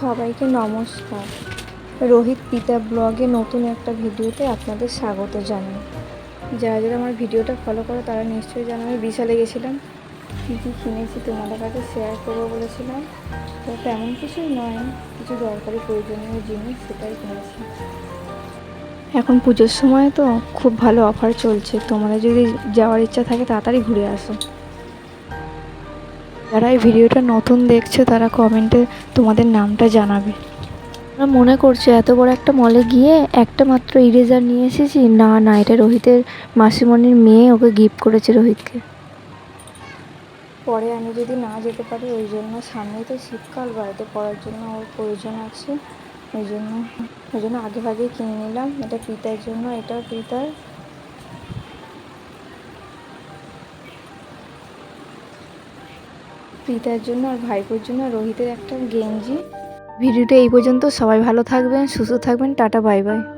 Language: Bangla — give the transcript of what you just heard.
সবাইকে নমস্কার। রোহিত পিতা ব্লগে নতুন একটা ভিডিওতে আপনাদের স্বাগত জানাই। যারা যারা আমার ভিডিওটা ফলো করো, তারা নিশ্চয়ই জানো আমি বিশালে গেছিলাম। কী কী কিনেছি তোমাদের কাছে শেয়ার করব বলেছিলাম। তো তেমন কিছুই নয়, কিছু দরকারি প্রয়োজনীয় জিনিস সেটাই কিনেছি। এখন পুজোর সময় তো খুব ভালো অফার চলছে। তোমাদের যদি যাওয়ার ইচ্ছা থাকে, তাড়াতাড়ি ঘুরে আসো। যারা এই ভিডিওটা নতুন দেখছে তারা কমেন্টে তোমাদের নামটা জানাবে। আমরা মনে করছ এত বড় একটা মলে গিয়ে একটা মাত্র ইরেজার নিয়ে এসেছি। না না এটা রোহিতের মাসিমণির মেয়ে ওকে গিফট করেছে রোহিতকে। পরে আমি যদি না যেতে পারি ওই জন্য সামনেই তো শীতকাল বাড়িতে পড়ার জন্য ওর প্রয়োজন আছে। ওই জন্য ওই জন্য আগে ভাগে কিনে নিলাম। এটা পিতার জন্য এটাও পিতার। পিতার জন্য আর ভাইপোর জন্য রোহিতের একটা গেঞ্জি। ভিডিওটা এই পর্যন্ত। সবাই ভালো থাকবেন, সুস্থ থাকবেন। Tata, bye bye.